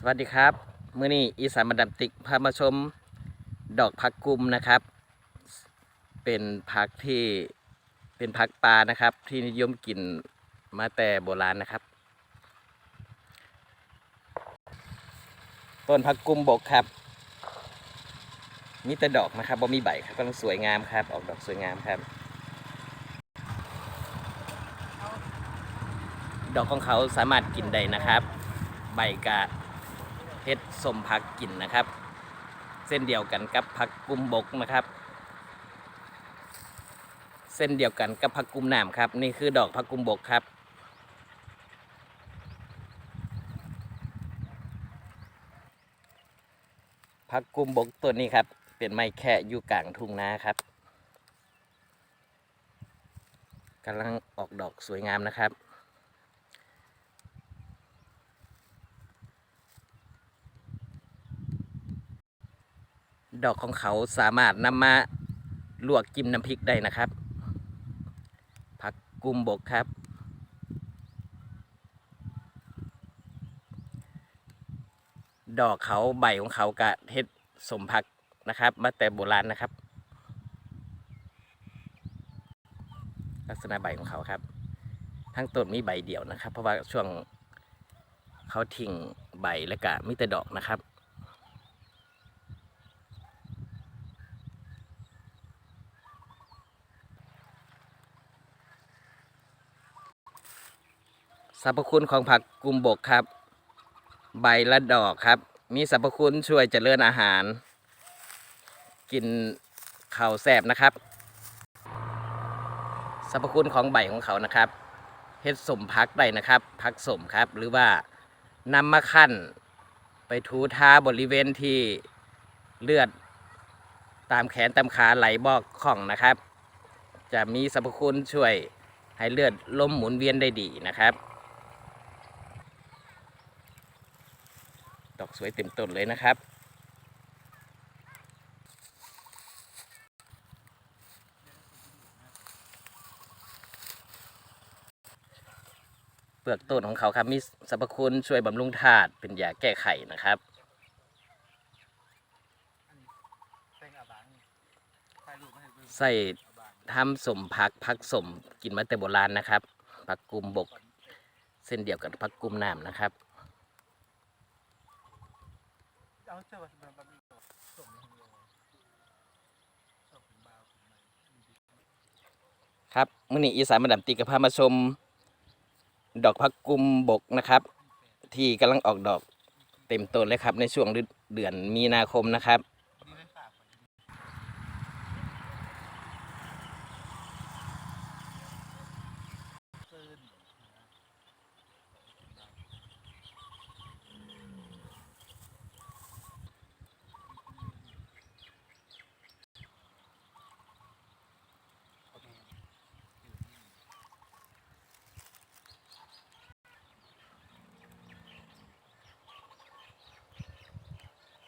สวัสดีครับมื้อนี้อีสานมาดามติกพามาชมดอกผักกุมนะครับ เป็นผักที่เป็นผักปลานะครับ ที่นิยมกินมาแต่โบราณนะครับ ต้นผักกุมบกครับ มีแต่ดอกนะครับบ่มีใบครับกำลังสวยงามครับ ออกดอกสวยงามครับ ดอกของเขาสามารถกินได้นะครับ ใบกะ เฮ็ดสมผักกินนะครับ เส้นเดียวกันกับผักกุมบกนะครับ เส้นเดียวกันกับผักกุมหน้ำครับ นี่คือดอกผักกุมบกครับ ผักกุมบกตัวนี้ครับ เป็นไม้แค่อยู่กลางทุ่งนาครับกำลังออกดอกสวยงามนะครับ ดอกของเขาสามารถนำมาลวกจิ้มน้ำพริกได้นะครับ ผักกุมบกครับ ดอกเขาใบของเขากะเฮ็ดสมผักนะครับ มาแต่โบราณนะครับ ลักษณะใบของเขาครับ ทั้งต้นมีใบเดียวนะครับ เพราะว่าช่วงเขาทิ้งใบแล้วก็มีแต่ดอกนะครับ สรรพคุณของผักกุมบกครับ ใบและดอกครับ มีสรรพคุณช่วยเจริญอาหาร กินข้าวแซ่บนะครับ สรรพคุณของใบของเขานะครับเฮ็ดสมพักได้นะครับพักสมครับ หรือว่านำมาขั้นไปทูทาบริเวณที่เลือดตามแขนตามขาไหลบอกของนะครับ จะมีสรรพคุณช่วยให้เลือดล้มหมุนเวียนได้ดีนะครับ ดอกสวยเต็มต้นเลยนะครับ เปลือกต้นของเขาครับมีสรรพคุณช่วยบำรุงธาตุเป็นยาแก้ไขนะครับใส่ทำสมผักผักสมกินมาแต่โบราณนะครับผักกุมบก เส้นเดียวกับผักกุมน้ำนะครับ เอาเจ้าว่ามันมีดอกส่งให้เดียวส่งถึงบาวถึงไหนครับมื่อนี้อีสานมาดามตีกับพามาชม ดอกพักกุมบกนะครับ ที่กำลังออกดอกเต็มต้นเลยครับในช่วงเดือนมีนาคมนะครับ